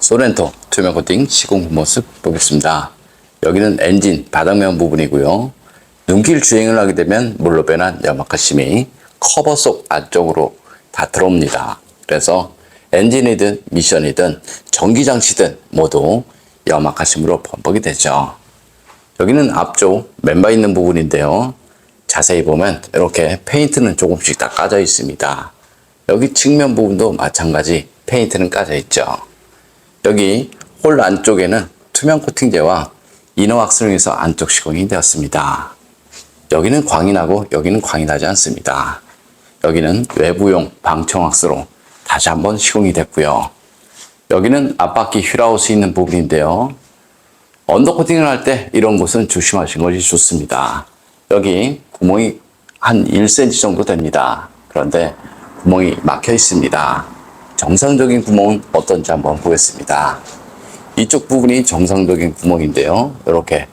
소렌토 투명 코팅 시공 모습 보겠습니다. 여기는 엔진 바닥면 부분이고요. 눈길 주행을 하게 되면 물로 변한 염화카심이 커버 속 안쪽으로 다 들어옵니다. 그래서 엔진이든 미션이든 전기장치든 모두 염화카심으로 범벅이 되죠. 여기는 앞쪽 멤버 있는 부분인데요. 자세히 보면 이렇게 페인트는 조금씩 다 까져 있습니다. 여기 측면 부분도 마찬가지 페인트는 까져 있죠. 여기 홀 안쪽에는 투명 코팅제와 이너 왁스를 해서 안쪽 시공이 되었습니다. 여기는 광이 나고 여기는 광이 나지 않습니다. 여기는 외부용 방청 왁스로 다시 한번 시공이 됐고요. 여기는 앞바퀴 휠아웃이 있는 부분인데요. 언더 코팅을 할 때 이런 곳은 조심하시는 것이 좋습니다. 여기 구멍이 한 1cm 정도 됩니다. 그런데 구멍이 막혀 있습니다. 정상적인 구멍은 어떤지 한번 보겠습니다. 이쪽 부분이 정상적인 구멍인데요. 이렇게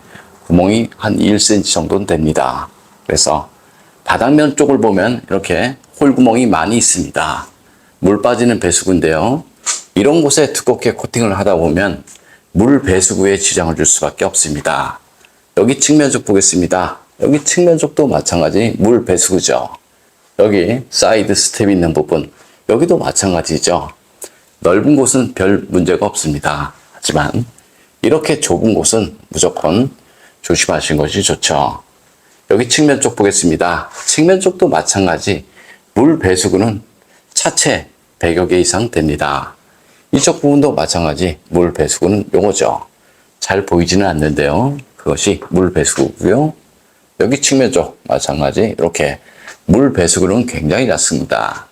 구멍이 한 1cm 정도는 됩니다. 그래서 바닥면 쪽을 보면 이렇게 홀구멍이 많이 있습니다. 물 빠지는 배수구인데요. 이런 곳에 두껍게 코팅을 하다 보면 물 배수구에 지장을 줄 수밖에 없습니다. 여기 측면 쪽 보겠습니다. 여기 측면 쪽도 마찬가지 물 배수구죠. 여기 사이드 스텝 있는 부분 여기도 마찬가지죠. 넓은 곳은 별 문제가 없습니다. 하지만 이렇게 좁은 곳은 무조건 조심하시는 것이 좋죠. 여기 측면 쪽 보겠습니다. 측면 쪽도 마찬가지 물 배수구는 차체 100여 개 이상 됩니다. 이쪽 부분도 마찬가지 물 배수구는 요거죠. 잘 보이지는 않는데요. 그것이 물 배수구고요. 여기 측면 쪽 마찬가지 이렇게 물 배수구는 굉장히 낮습니다.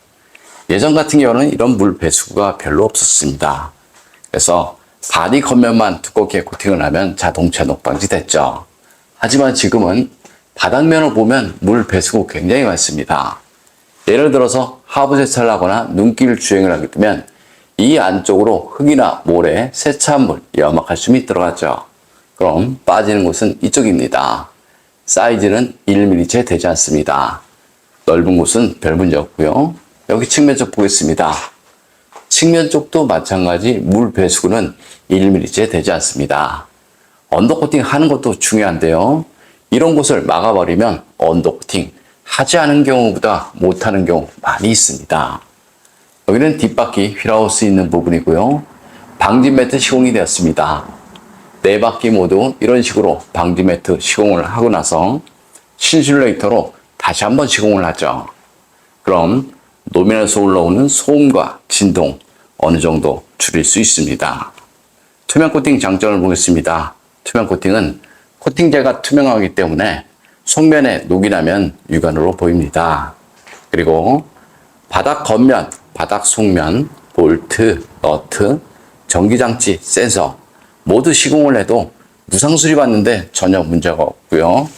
예전 같은 경우는 이런 물 배수구가 별로 없었습니다. 그래서 바디 겉면만 두껍게 코팅을 하면 자동차 녹방지 됐죠. 하지만 지금은 바닥면을 보면 물 배수구 굉장히 많습니다. 예를 들어서 하부 세차를 하거나 눈길 주행을 하게 되면 이 안쪽으로 흙이나 모래, 세차물, 염화칼슘이 들어가죠. 그럼 빠지는 곳은 이쪽입니다. 사이즈는 1mm채 되지 않습니다. 넓은 곳은 별 문제 없고요. 여기 측면 쪽 보겠습니다. 측면 쪽도 마찬가지 물 배수구는 1mm채 되지 않습니다. 언더 코팅 하는 것도 중요한데요. 이런 곳을 막아버리면 언더 코팅 하지 않은 경우보다 못하는 경우 많이 있습니다. 여기는 뒷바퀴 휠하우스 있는 부분이고요. 방지 매트 시공이 되었습니다. 네 바퀴 모두 이런 식으로 방지 매트 시공을 하고 나서 신슐레이터로 다시 한번 시공을 하죠. 그럼 노면에서 올라오는 소음과 진동 어느 정도 줄일 수 있습니다. 투명 코팅 장점을 보겠습니다. 투명 코팅은 코팅제가 투명하기 때문에 속면에 녹이 나면 육안으로 보입니다. 그리고 바닥 겉면, 바닥 속면, 볼트, 너트, 전기장치, 센서 모두 시공을 해도 무상 수리받는데 전혀 문제가 없고요.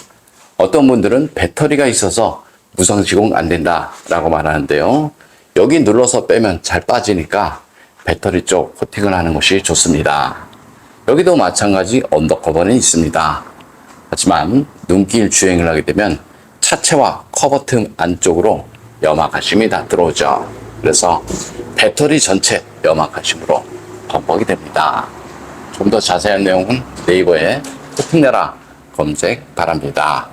어떤 분들은 배터리가 있어서 무상 시공 안 된다라고 말하는데요. 여기 눌러서 빼면 잘 빠지니까 배터리 쪽 코팅을 하는 것이 좋습니다. 여기도 마찬가지 언더커버는 있습니다. 하지만 눈길 주행을 하게 되면 차체와 커버 틈 안쪽으로 염화가심이 다 들어오죠. 그래서 배터리 전체 염화가심으로 범벅이 됩니다. 좀 더 자세한 내용은 네이버에 코팅내라 검색 바랍니다.